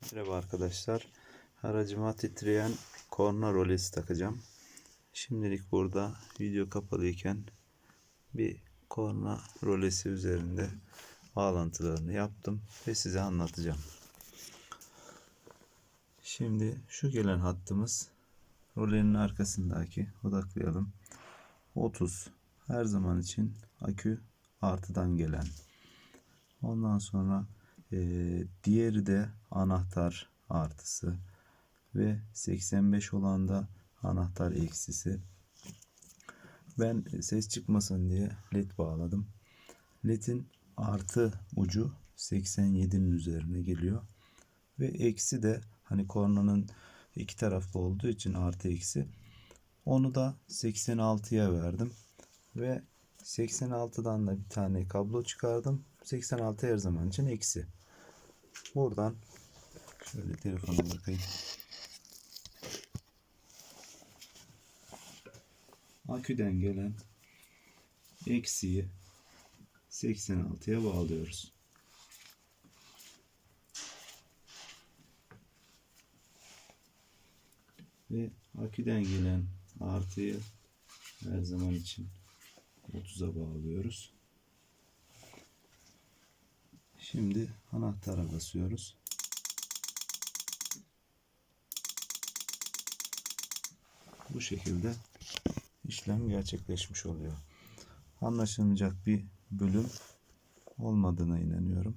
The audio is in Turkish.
Merhaba arkadaşlar. Aracıma titreyen korna rolesi takacağım. Şimdilik burada video kapalıyken bir korna rolesi üzerinde bağlantılarını yaptım ve size anlatacağım. Şimdi şu gelen hattımız rolenin arkasındaki odaklayalım. 30 her zaman için akü artıdan gelen. Ondan sonra eee, diğeri de anahtar artısı ve 85 olan da anahtar eksisi. Ben ses çıkmasın diye led bağladım. Ledin artı ucu 87'nin üzerine geliyor. Ve eksi de hani kornanın iki taraflı olduğu için artı eksi. Onu da 86'ya verdim. Ve 86'dan da bir tane kablo çıkardım. 86 her zaman için eksi. Buradan şöyle telefona bakayım. Aküden gelen eksiyi 86'ya bağlıyoruz. Ve aküden gelen artıyı her zaman için 30'a bağlıyoruz. Şimdi anahtara basıyoruz. Bu şekilde işlem gerçekleşmiş oluyor. Anlaşılmayacak bir bölüm olmadığına inanıyorum.